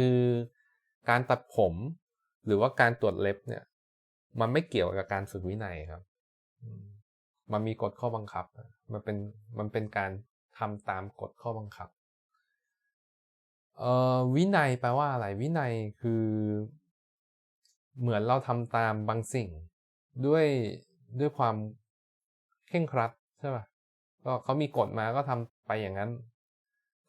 คือการตัดผมหรือว่าการตรวจเล็บเนี่ย มันไม่เกี่ยวกับการฝึกวินัยครับ มันมีกฎข้อบังคับ มันเป็นมันเป็นการทำตามกฎข้อบังคับเอ่อวินัยแปลว่าอะไรวินัยคือ เหมือนเราทำตามบางสิ่ง ด้วยด้วยความเข่งครัดใช่ป่ะก็เขามีกฎมาก็ทำไปอย่างนั้น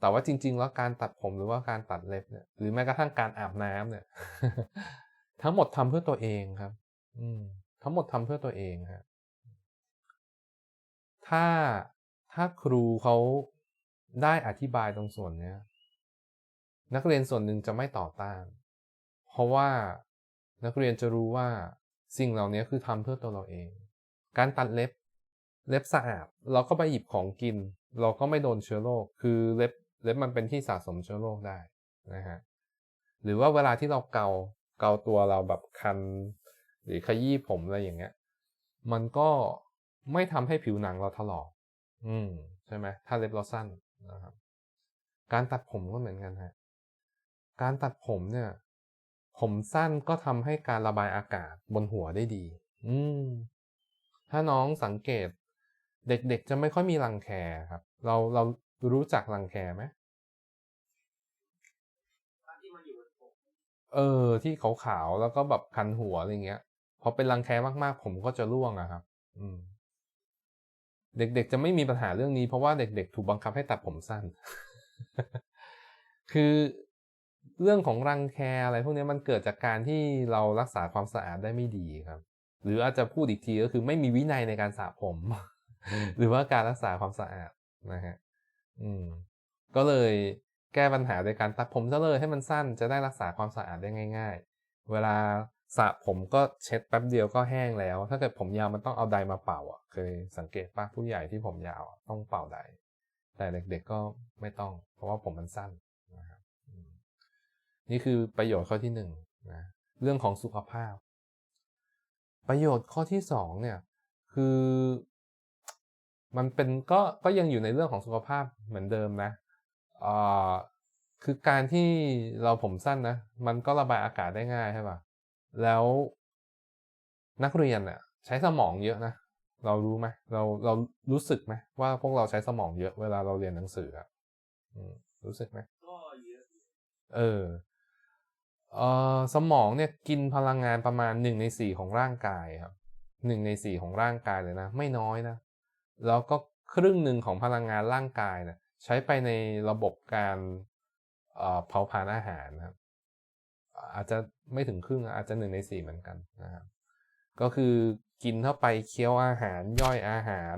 แต่ว่าจริง ๆ แล้วการตัดผมหรือว่าการตัดเล็บเนี่ยหรือแม้กระทั่งการอาบน้ำเนี่ย ทั้งหมดทำเพื่อตัวเองครับ อืม ทั้งหมดทำเพื่อตัวเองครับถ้าถ้าครูเขาได้อธิบายตรงส่วนเนี้ย นักเรียนส่วนหนึ่งจะไม่ต่อต้าน เพราะว่านักเรียนจะรู้ว่าสิ่งเหล่านี้คือทำเพื่อตัวเราเอง การตัดเล็บ เล็บสะอาด เราก็ไปหยิบของกิน เราก็ไม่โดนเชื้อโรค คือเล็บ เล็บมันเป็นที่สะสมเชื้อโรคได้นะฮะหรือว่าเวลาที่เราเกาเกาตัวเราแบบคัน หรือขยี้ผมอะไรอย่างเงี้ย มันก็ไม่ทำให้ผิวหนังเราถลอกอืมใช่ไหมถ้าเล็บเราสั้นนะครับ การตัดผมก็เหมือนกันฮะการตัดผมเนี่ย ผมสั้นก็ทำให้การระบายอากาศบนหัวได้ดี อืมถ้าน้องสังเกต เด็กๆจะไม่ค่อยมีรังแคครับ เราเรา รู้จักรังแคไหมเออ ที่ขาวๆแล้วก็แบบคันหัวอะไรเงี้ยพอเป็นรังแคมากๆ ผมก็จะร่วงอะครับ อืม เด็กๆจะไม่มีปัญหาเรื่องนี้เพราะว่าเด็กๆ ถูกบังคับให้ตัดผมสั้น คือเรื่องของรังแคอะไรพวกนี้มันเกิดจากการที่เรารักษาความสะอาดได้ไม่ดีครับ หรืออาจจะพูดอีกทีก็คือไม่มีวินัยในการสระผม หรือว่าการรักษาความสะอาดนะฮะ อืมก็เลยแก้ปัญหาโดยการตัดผมซะเลยให้มันสั้นจะได้รักษาความสะอาดได้ง่าย ๆ เวลาสระผมก็เช็ดแป๊บเดียวก็แห้งแล้ว ถ้าเกิดผมยาวมันต้องเอาไดมาเป่าอะเคยสังเกตป่ะผู้ใหญ่ที่ผมยาวต้องเป่าไดแต่เด็กๆก็ไม่ต้อง เพราะว่าผมมันสั้นนะครับนี่คือประโยชน์ข้อที่หนึ่งนะเรื่องของสุขภาพ ประโยชน์ข้อที่สองเนี่ย คือ มันเป็นก็ก็ยังอยู่ในเรื่องของสุขภาพเหมือนเดิมนะอ่าคือการที่เราผมสั้นนะ มันก็ระบายอากาศได้ง่ายใช่ป่ะ แล้วนักเรียนอะใช้สมองเยอะนะ เรารู้ไหมเราเรารู้สึกไหมว่าพวกเราใช้สมองเยอะเวลาเราเรียนหนังสืออะรู้สึกไหมก็เยอะ เออเออสมองเนี่ยกินพลังงานประมาณหนึ่งในสี่ของร่างกายครับหนึ่งในสี่ของร่างกายเลยนะ ไม่น้อยนะ แล้วก็ครึ่งหนึ่งของพลังงานร่างกายเนะี่ยใช้ไปในระบบการเผาผลาญอาหารนะครับ อาจจะไม่ถึงครึ่งอาจจะหนึ่งในสี่เหมือนกันนะครับ ก็คือกินเข้าไปเคี้ยวอาหารย่อยอาหาร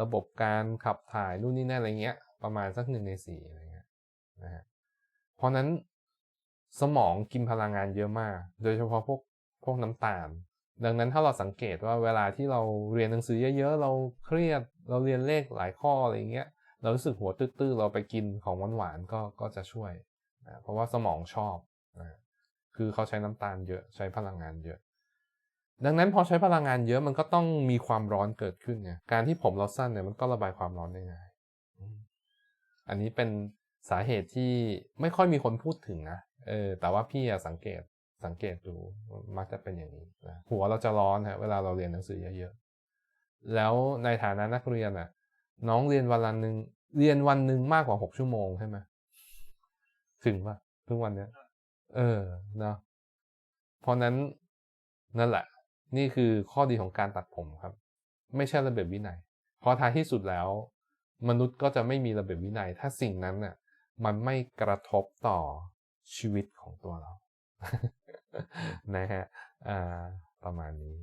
ระบบการขับถ่ายนู่นนี่นั่นอะไรเงี้ย ประมาณสักหนึ่งในสี่อะไรเงี้ยนะฮะเพราะนั้นสมองกินพลังงานเยอะมาก โดยเฉพาะพวกพวกน้ำตาล ดังนั้นถ้าเราสังเกตว่าเวลาที่เราเรียนหนังสือเยอะๆ เราเครียด เราเรียนเลขหลายข้ออะไรเงี้ยเรารู้สึกหัวตื้อๆเราไปกินของหวานๆก็ก็จะช่วยนะเพราะว่าสมองชอบนะคือเขาใช้น้ำตาลเยอะใช้พลังงานเยอะ ดังนั้นพอใช้พลังงานเยอะมันก็ต้องมีความร้อนเกิดขึ้นไงการที่ผมเราสั้นเนี่ยมันก็ระบายความร้อนได้ง่ายอันนี้เป็นสาเหตุที่ไม่ค่อยมีคนพูดถึงนะเออแต่ว่าพี่สังเกตสังเกตดูมักจะเป็นอย่างนี้นะหัวเราจะร้อนฮะเวลาเราเรียนหนังสือเยอะ แล้วในฐานะนักเรียนอะ น้องเรียนวันละหนึ่งเรียนวันหนึ่งมากกว่าหกชั่วโมงใช่ไหมถึงป่ะทุกวันเนี้ย เออเนาะเพราะนั้นนั่นแหละ นี่คือข้อดีของการตัดผมครับ ไม่ใช่ระเบียบวินัยเพราะท้ายที่สุดแล้ว มนุษย์ก็จะไม่มีระเบียบวินัย ถ้าสิ่งนั้นน่ะ มันไม่กระทบต่อชีวิตของตัวเรานะฮะประมาณนี้